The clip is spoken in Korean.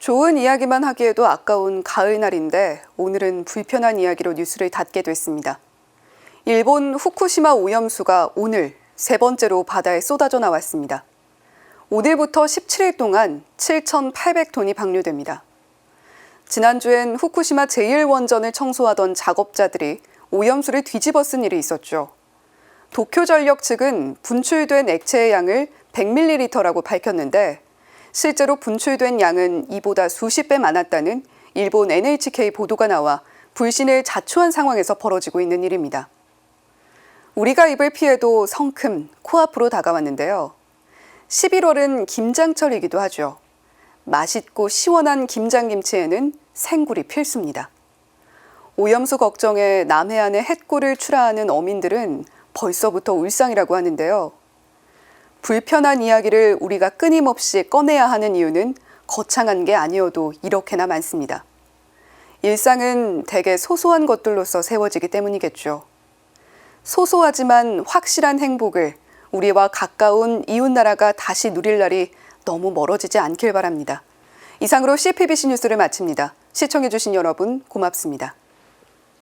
좋은 이야기만 하기에도 아까운 가을날인데 오늘은 불편한 이야기로 뉴스를 닫게 됐습니다. 일본 후쿠시마 오염수가 오늘 세 번째로 바다에 쏟아져 나왔습니다. 오늘부터 17일 동안 7,800톤이 방류됩니다. 지난주엔 후쿠시마 제1원전을 청소하던 작업자들이 오염수를 뒤집어 쓴 일이 있었죠. 도쿄전력 측은 분출된 액체의 양을 100ml라고 밝혔는데 실제로 분출된 양은 이보다 수십 배 많았다는 일본 NHK 보도가 나와 불신을 자초한 상황에서 벌어지고 있는 일입니다. 우리가 입을 피해도 성큼 코앞으로 다가왔는데요. 11월은 김장철이기도 하죠. 맛있고 시원한 김장김치에는 생굴이 필수입니다. 오염수 걱정에 남해안에 햇골을 출하하는 어민들은 벌써부터 울상이라고 하는데요. 불편한 이야기를 우리가 끊임없이 꺼내야 하는 이유는 거창한 게 아니어도 이렇게나 많습니다. 일상은 대개 소소한 것들로서 세워지기 때문이겠죠. 소소하지만 확실한 행복을 우리와 가까운 이웃나라가 다시 누릴 날이 너무 멀어지지 않길 바랍니다. 이상으로 CPBC 뉴스를 마칩니다. 시청해주신 여러분 고맙습니다.